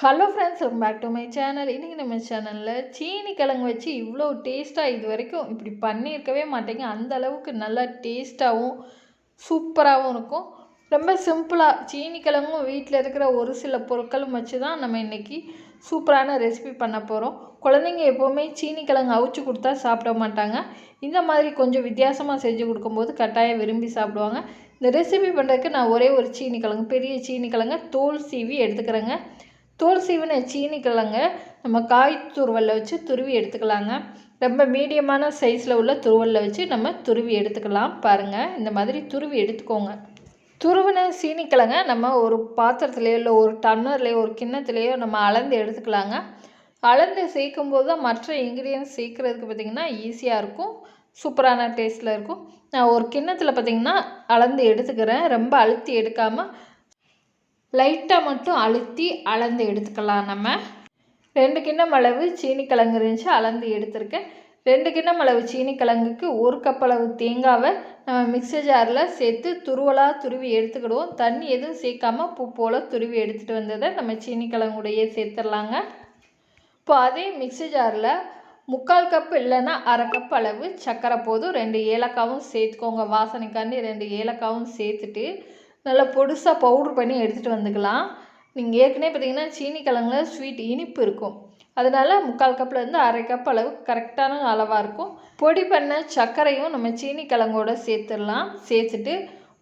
Hello friends welcome back to my channel இன்றைக்கி நம்ம சேனலில் சீனி கிழங்கு வச்சு இவ்வளோ டேஸ்ட்டாக இது வரைக்கும் இப்படி பண்ணியிருக்கவே மாட்டேங்க. அந்த அளவுக்கு நல்லா டேஸ்ட்டாகவும் சூப்பராகவும் இருக்கும். ரொம்ப சிம்பிளாக சீனி கிழங்கும் வீட்டில் இருக்கிற ஒரு சில பொருட்களும் வச்சு தான் நம்ம இன்றைக்கி சூப்பரான ரெசிபி பண்ண போகிறோம் குழந்தைங்க எப்போவுமே சீனி கிழங்கு அவிச்சு கொடுத்தா சாப்பிட மாட்டாங்க. இந்த மாதிரி கொஞ்சம் வித்தியாசமாக செஞ்சு கொடுக்கும்போது கட்டாயம் விரும்பி சாப்பிடுவாங்க. இந்த ரெசிபி பண்ணுறதுக்கு நான் ஒரே ஒரு சீனி கிழங்கு பெரிய சீனி கிழங்கு தோல் சீவி எடுத்துக்கிறேங்க. தோல் சீவின சீனி கிழங்க நம்ம காய் துருவலில் வச்சு துருவி எடுத்துக்கலாங்க. ரொம்ப மீடியமான சைஸில் உள்ள துருவலில் வச்சு நம்ம துருவி எடுத்துக்கலாம். பாருங்கள் இந்த மாதிரி துருவி எடுத்துக்கோங்க. துருவின சீனிக்கிழங்க நம்ம ஒரு பாத்திரத்துலேயோ இல்லை ஒரு டன்னர்லேயோ ஒரு கிண்ணத்துலேயோ நம்ம அளந்து எடுத்துக்கலாங்க. அளந்து சேர்க்கும் போது தான் மற்ற இன்க்ரீடியன்ஸ் சேர்க்குறதுக்கு பார்த்திங்கன்னா ஈஸியாக இருக்கும். சூப்பரான டேஸ்ட்டில் இருக்கும். நான் ஒரு கிண்ணத்தில் பார்த்திங்கன்னா அளந்து எடுத்துக்கிறேன். ரொம்ப அழுத்தி எடுக்காமல் லைட்டாக மட்டும் அழுத்தி அளந்து எடுத்துக்கலாம் நம்ம. ரெண்டு கிண்ணம் அளவு சீனி கிழங்கு இருந்துச்சு அளந்து எடுத்திருக்கேன். ரெண்டு கிண்ணம் அளவு சீனி கிழங்குக்கு ஒரு கப் அளவு தேங்காவை நம்ம மிக்சர் ஜாரில் சேர்த்து துருவலாக துருவி எடுத்துக்கிடுவோம். தண்ணி எதுவும் சேர்க்காமல் பூ போல் துருவி எடுத்துகிட்டு வந்ததை நம்ம சீனி கிழங்குடையே சேர்த்துடலாங்க. இப்போ அதே மிக்சர் ஜாரில் முக்கால் கப் இல்லைன்னா அரை கப் அளவு சர்க்கரை போதும் ரெண்டு ஏலக்காவும் சேர்த்துக்கோங்க. வாசனைக்காண்டி ரெண்டு ஏலக்காவும் சேர்த்துட்டு நல்லா பொடுசாக பவுட்ரு பண்ணி எடுத்துகிட்டு வந்துக்கலாம். நீங்கள் ஏற்கனவே பார்த்தீங்கன்னா சீனி கிழங்குல ஸ்வீட் இனிப்பு இருக்கும். அதனால் முக்கால் கப்பில் இருந்து அரை கப் அளவு கரெக்டான அளவாக இருக்கும். பொடி பண்ண சர்க்கரையும் நம்ம சீனி கிழங்கோட சேர்த்துடலாம். சேர்த்துட்டு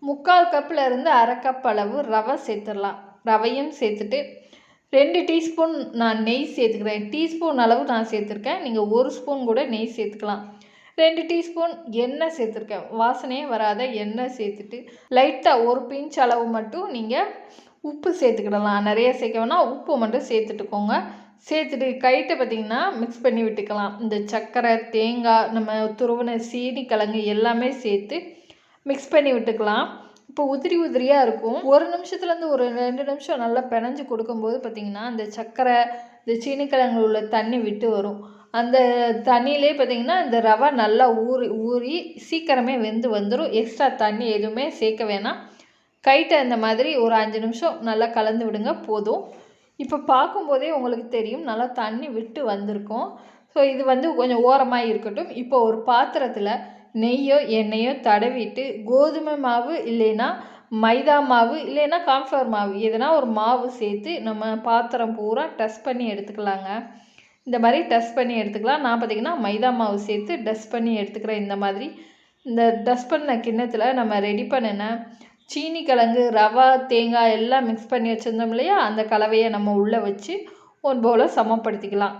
முக்கால் கப்பில் இருந்து அரை கப் அளவு ரவை சேர்த்துடலாம். ரவையும் சேர்த்துட்டு ரெண்டு டீஸ்பூன் நான் நெய் சேர்த்துக்கிறேன். டீஸ்பூன் அளவு நான் சேர்த்துருக்கேன். நீங்கள் ஒரு ஸ்பூன் கூட நெய் சேர்த்துக்கலாம். ரெண்டு டீஸ்பூன் எண்ணெய் சேர்த்துருக்கேன். வாசனையே வராத எண்ணெய் சேர்த்துட்டு லைட்டாக ஒரு பிஞ்ச் அளவு மட்டும் நீங்கள் உப்பு சேர்த்துக்கிடலாம். நிறைய சேர்க்க வேணால் உப்பு மட்டும் சேர்த்துட்டுக்கோங்க. சேர்த்துட்டு கைட்டை பார்த்திங்கன்னா மிக்ஸ் பண்ணி விட்டுக்கலாம். இந்த சர்க்கரை தேங்காய் நம்ம துருவின சீனி கிழங்கு எல்லாமே சேர்த்து மிக்ஸ் பண்ணி விட்டுக்கலாம். இப்போ உதிரி உதிரியாக இருக்கும். ஒரு நிமிஷத்துலேருந்து ஒரு ரெண்டு நிமிஷம் நல்லா பிணைஞ்சு கொடுக்கும்போது பார்த்திங்கன்னா அந்த சர்க்கரை இந்த சீனிக்கிழங்கு உள்ள தண்ணி விட்டு வரும். அந்த தண்ணியிலே பார்த்திங்கன்னா இந்த ரவை நல்லா ஊறி ஊறி சீக்கிரமே வெந்து வந்துடும் எக்ஸ்ட்ரா தண்ணி எதுவுமே சேர்க்க வேணாம். கைட்டை இந்த மாதிரி ஒரு அஞ்சு நிமிஷம் நல்லா கலந்து விடுங்க போதும். இப்போ பார்க்கும்போதே உங்களுக்கு தெரியும் நல்லா தண்ணி விட்டு வந்திருக்கும். ஸோ இது வந்து கொஞ்சம் ஓரமாக இருக்கட்டும். இப்போ ஒரு பாத்திரத்தில் நெய்யோ எண்ணெயோ தடவிட்டு கோதுமை மாவு இல்லைன்னா மைதா மாவு இல்லைன்னா கான்ஃப்ளவர் மாவு எதனா ஒரு மாவு சேர்த்து நம்ம பாத்திரம் பூரா டஸ்ட் பண்ணி எடுத்துக்கலாங்க. இந்த மாதிரி டஸ்ட் பண்ணி எடுத்துக்கலாம். நான் பார்த்திங்கன்னா மைதா மாவு சேர்த்து டஸ்ட் பண்ணி எடுத்துக்கிறேன் இந்த மாதிரி. இந்த டஸ்ட் பண்ண கிண்ணத்தில் நம்ம ரெடி பண்ணின சீனி கிழங்கு ரவா தேங்காய் எல்லாம் மிக்ஸ் பண்ணி வச்சுருந்தோம் இல்லையா? அந்த கலவையை நம்ம உள்ளே வச்சு ஒரு போல் சமப்படுத்திக்கலாம்.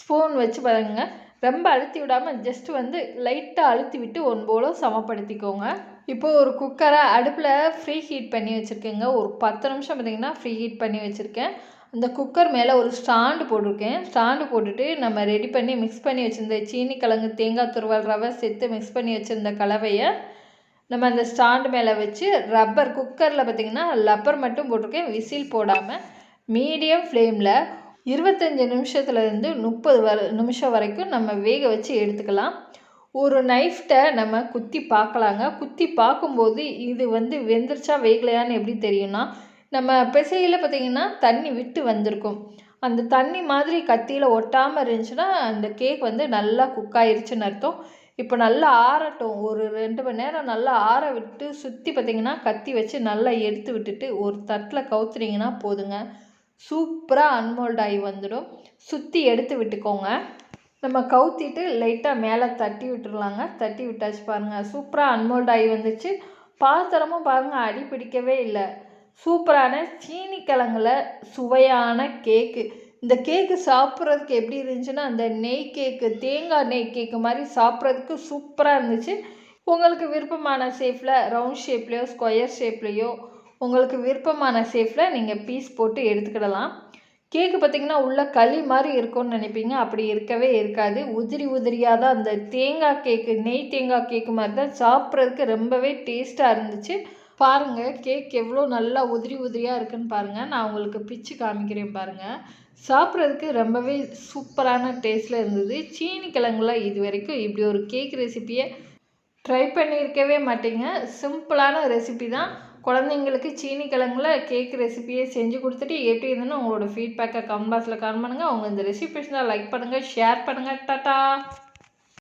ஸ்பூன் வச்சு பாருங்க. ரொம்ப அழுத்தி விடாமல் ஜஸ்ட் வந்து லைட்டாக அழுத்தி விட்டு ஒன்போலோ சமப்படுத்திக்கோங்க. இப்போது ஒரு குக்கரை அடுப்பில் ஃப்ரீ ஹீட் பண்ணி வச்சுருக்கேங்க. ஒரு பத்து நிமிஷம் பார்த்திங்கன்னா ஃப்ரீ ஹீட் பண்ணி வச்சுருக்கேன். அந்த குக்கர் மேலே ஒரு ஸ்டாண்டு போட்டிருக்கேன். ஸ்டாண்டு போட்டுட்டு நம்ம ரெடி பண்ணி மிக்ஸ் பண்ணி வச்சுருந்த சீனி கிழங்கு தேங்காய் துருவல் ரவை சேர்த்து மிக்ஸ் பண்ணி வச்சுருந்த கலவையை நம்ம அந்த ஸ்டாண்டு மேலே வச்சு ரப்பர் குக்கரில் பார்த்திங்கன்னா ரப்பர் மட்டும் போட்டிருக்கேன். விசில் போடாமல் மீடியம் ஃப்ளேமில் இருபத்தஞ்சி நிமிஷத்துலேருந்து முப்பது வர நிமிஷம் வரைக்கும் நம்ம வேக வச்சு எடுத்துக்கலாம். ஒரு நைஃப்டை நம்ம குத்தி பார்க்கலாங்க. குத்தி பார்க்கும்போது இது வந்து வெந்துருச்சா வேகலையான்னு எப்படி தெரியும்னா நம்ம பிசையில் பார்த்திங்கன்னா தண்ணி விட்டு வந்திருக்கும். அந்த தண்ணி மாதிரி கத்தியில் ஒட்டாமல் இருந்துச்சுன்னா அந்த கேக் வந்து நல்லா குக் ஆயிருச்சுன்னு அர்த்தம். இப்போ நல்லா ஆறட்டும். ஒரு ரெண்டு மணி நேரம் நல்லா ஆற விட்டு சுற்றி பார்த்திங்கன்னா கத்தி வச்சு நல்லா எடுத்து விட்டுட்டு ஒரு தட்டில் கவுத்துனீங்கன்னா போதுங்க. சூப்பராக அன்மோல்ட் ஆகி வந்துடும். சுற்றி எடுத்து விட்டுக்கோங்க. நம்ம கவுத்திட்டு லைட்டாக மேலே தட்டி விட்டுருலாங்க தட்டி விட்டாச்சு பாருங்கள் சூப்பராக அன்மோல்ட் ஆகி வந்துச்சு. பாத்திரமும் பாருங்கள் அடி பிடிக்கவே இல்லை. சூப்பரான சீனி கிழங்குல சுவையான கேக்கு. இந்த கேக்கு சாப்பிட்றதுக்கு எப்படி இருந்துச்சுன்னா அந்த நெய் கேக்கு தேங்காய் நெய் கேக்கு மாதிரி சாப்பிட்றதுக்கு சூப்பராக இருந்துச்சு. உங்களுக்கு விருப்பமான ஷேப்பில் ரவுண்ட் ஷேப்லேயோ ஸ்கொயர் ஷேப்லேயோ உங்களுக்கு விருப்பமான ஷேப்பில் நீங்கள் பீஸ் போட்டு எடுத்துக்கிடலாம். கேக்கு பார்த்திங்கன்னா உள்ள களி மாதிரி இருக்கும்னு நினைப்பீங்க. அப்படி இருக்கவே இருக்காது. உதிரி உதிரியாக தான் அந்த தேங்காய் கேக்கு நெய் தேங்காய் கேக்கு மாதிரி தான் சாப்பிட்றதுக்கு ரொம்பவே டேஸ்ட்டாக இருந்துச்சு. பாருங்கள் கேக் எவ்வளோ நல்லா உதிரி உதிரியாக இருக்குன்னு பாருங்கள் நான் உங்களுக்கு பிச்சு காமிக்கிறேன் பாருங்கள் சாப்பிட்றதுக்கு ரொம்பவே சூப்பரான டேஸ்ட்டில் இருந்தது. சீனி கிழங்குலாம் இது வரைக்கும் இப்படி ஒரு கேக் ரெசிப்பியை ட்ரை பண்ணியிருக்கவே மாட்டேங்க. சிம்பிளான ரெசிபி தான். குழந்தைங்களுக்கு சீனி கிழங்குல கேக் ரெசிபியை செஞ்சு கொடுத்துட்டு எப்படி இருந்துன்னு உங்களோட ஃபீட்பேக்கை கமெண்ட் பாக்ஸில் கமெண்ட் பண்ணுங்கள் அவங்க இந்த ரெசிபி லைக் பண்ணுங்கள் ஷேர் பண்ணுங்கள் டாட்டா